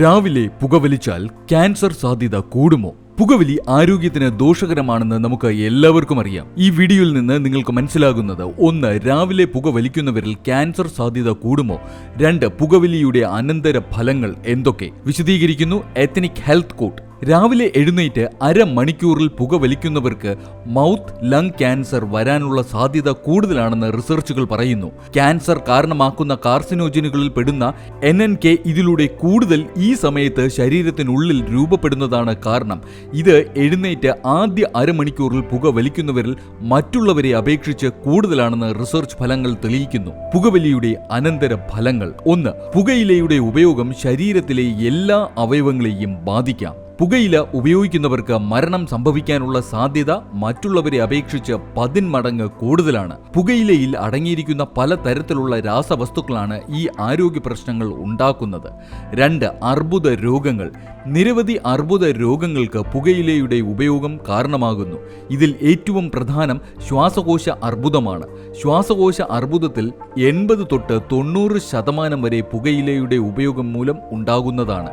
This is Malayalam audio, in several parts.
രാവിലെ പുകവലിച്ചാൽ ക്യാൻസർ സാധ്യത കൂടുമോ? പുകവലി ആരോഗ്യത്തിന് ദോഷകരമാണെന്ന് നമുക്ക് എല്ലാവർക്കും അറിയാം. ഈ വീഡിയോയിൽ നിന്ന് നിങ്ങൾക്ക് മനസ്സിലാകുന്നത് ഒന്ന് രാവിലെ പുകവലിക്കുന്നവരിൽ ക്യാൻസർ സാധ്യത കൂടുമോ? രണ്ട് പുകവലിയുടെ അനന്തര ഫലങ്ങൾ എന്തൊക്കെ? വിശദീകരിക്കുന്നു എത്തനിക് ഹെൽത്ത് കോട്ട് രാവിലെ എഴുന്നേറ്റ് അരമണിക്കൂറിൽ പുകവലിക്കുന്നവർക്ക് മൗത്ത് ലങ് ക്യാൻസർ വരാനുള്ള സാധ്യത കൂടുതലാണെന്ന് റിസർച്ചുകൾ പറയുന്നു. ക്യാൻസർ കാരണമാക്കുന്ന കാർസിനോജനുകളിൽ പെടുന്ന എൻ എൻ കെ ഇതിലൂടെ കൂടുതൽ ഈ സമയത്ത് ശരീരത്തിനുള്ളിൽ രൂപപ്പെടുന്നതാണ് കാരണം. ഇത് എഴുന്നേറ്റ് ആദ്യ അരമണിക്കൂറിൽ പുക വലിക്കുന്നവരിൽ മറ്റുള്ളവരെ അപേക്ഷിച്ച് കൂടുതലാണെന്ന് റിസർച്ച് ഫലങ്ങൾ തെളിയിക്കുന്നു. പുകവലിയുടെ അനന്തര ഫലങ്ങൾ. ഒന്ന് പുകയിലയുടെ ഉപയോഗം ശരീരത്തിലെ എല്ലാ അവയവങ്ങളെയും ബാധിക്കാം. പുകയില ഉപയോഗിക്കുന്നവർക്ക് മരണം സംഭവിക്കാനുള്ള സാധ്യത മറ്റുള്ളവരെ അപേക്ഷിച്ച് പതിന്മടങ്ങ് കൂടുതലാണ്. പുകയിലയിൽ അടങ്ങിയിരിക്കുന്ന പല തരത്തിലുള്ള രാസവസ്തുക്കളാണ് ഈ ആരോഗ്യ പ്രശ്നങ്ങൾ ഉണ്ടാക്കുന്നത്. രണ്ട് അർബുദ രോഗങ്ങൾ. നിരവധി അർബുദ രോഗങ്ങൾക്ക് പുകയിലയുടെ ഉപയോഗം കാരണമാകുന്നു. ഇതിൽ ഏറ്റവും പ്രധാനം ശ്വാസകോശ അർബുദമാണ്. ശ്വാസകോശ അർബുദത്തിൽ എൺപത് തൊട്ട് തൊണ്ണൂറ് ശതമാനം വരെ പുകയിലയുടെ ഉപയോഗം മൂലം ഉണ്ടാകുന്നതാണ്.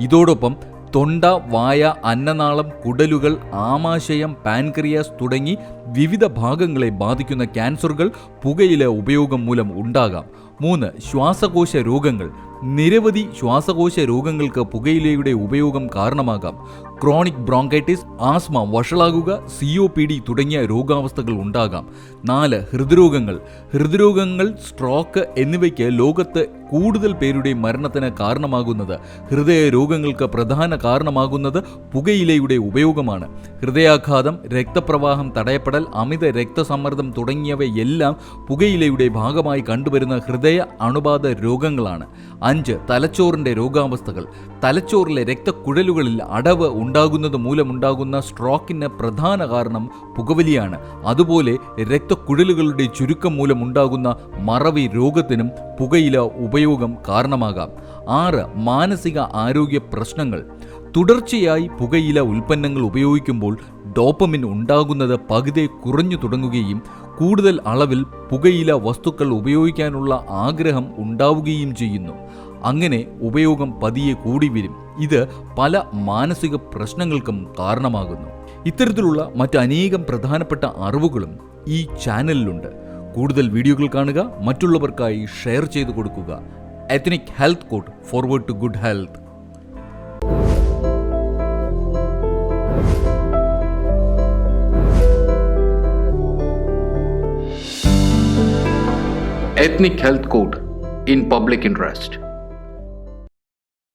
ഇതോടൊപ്പം തൊണ്ട വായ അന്നനാളം കുടലുകൾ ആമാശയം പാൻക്രിയാസ് തുടങ്ങി വിവിധ ഭാഗങ്ങളെ ബാധിക്കുന്ന ക്യാൻസറുകൾ പുകയില ഉപയോഗം മൂലം ഉണ്ടാകാം. മൂന്ന് ശ്വാസകോശ രോഗങ്ങൾ. നിരവധി ശ്വാസകോശ രോഗങ്ങൾക്ക് പുകയിലയുടെ ഉപയോഗം കാരണമാകാം. ക്രോണിക് ബ്രോങ്കൈറ്റിസ് ആസ്മ വഷളാകുക സി ഒ പി ഡി തുടങ്ങിയ രോഗാവസ്ഥകൾ ഉണ്ടാകാം. നാല് ഹൃദ്രോഗങ്ങൾ. ഹൃദ്രോഗങ്ങൾ സ്ട്രോക്ക് എന്നിവയ്ക്ക് ലോകത്ത് കൂടുതൽ പേരുടെ മരണത്തിന് കാരണമാകുന്നത് ഹൃദയ രോഗങ്ങൾക്ക് പ്രധാന കാരണമാകുന്നത് പുകയിലയുടെ ഉപയോഗമാണ്. ഹൃദയാഘാതം രക്തപ്രവാഹം തടയപ്പെടൽ അമിത രക്തസമ്മർദ്ദം തുടങ്ങിയവയെല്ലാം പുകയിലയുടെ ഭാഗമായി കണ്ടുവരുന്ന ഹൃദയ അണുബാധ രോഗങ്ങളാണ്. അഞ്ച് തലച്ചോറിന്റെ രോഗാവസ്ഥകൾ. തലച്ചോറിലെ രക്തക്കുഴലുകളിൽ അടവ് ഉണ്ടാകുന്നത് മൂലമുണ്ടാകുന്ന സ്ട്രോക്കിന് പ്രധാന കാരണം പുകവലിയാണ്. അതുപോലെ രക്തക്കുഴലുകളുടെ ചുരുക്കം മൂലമുണ്ടാകുന്ന മറവി രോഗത്തിനും പുകയില ഉപയോഗം കാരണമാകാം. ആറ് മാനസിക ആരോഗ്യ പ്രശ്നങ്ങൾ. തുടർച്ചയായി പുകയില ഉൽപ്പന്നങ്ങൾ ഉപയോഗിക്കുമ്പോൾ ഡോപ്പമിൻ ഉണ്ടാകുന്നത് പകുതി കുറഞ്ഞു തുടങ്ങുകയും കൂടുതൽ അളവിൽ പുകയില വസ്തുക്കൾ ഉപയോഗിക്കാനുള്ള ആഗ്രഹം ഉണ്ടാവുകയും ചെയ്യുന്നു. അങ്ങനെ ഉപയോഗം പതിയെ കൂടി വരും. ഇത് പല മാനസിക പ്രശ്നങ്ങൾക്കും കാരണമാകുന്നു. ഇത്തരത്തിലുള്ള മറ്റനേകം പ്രധാനപ്പെട്ട അറിവുകളും ഈ ചാനലിലുണ്ട്. കൂടുതൽ വീഡിയോകൾ കാണുക മറ്റുള്ളവർക്കായി ഷെയർ ചെയ്തു കൊടുക്കുക. Ethnic health code forward to good health ethnic health code in public interest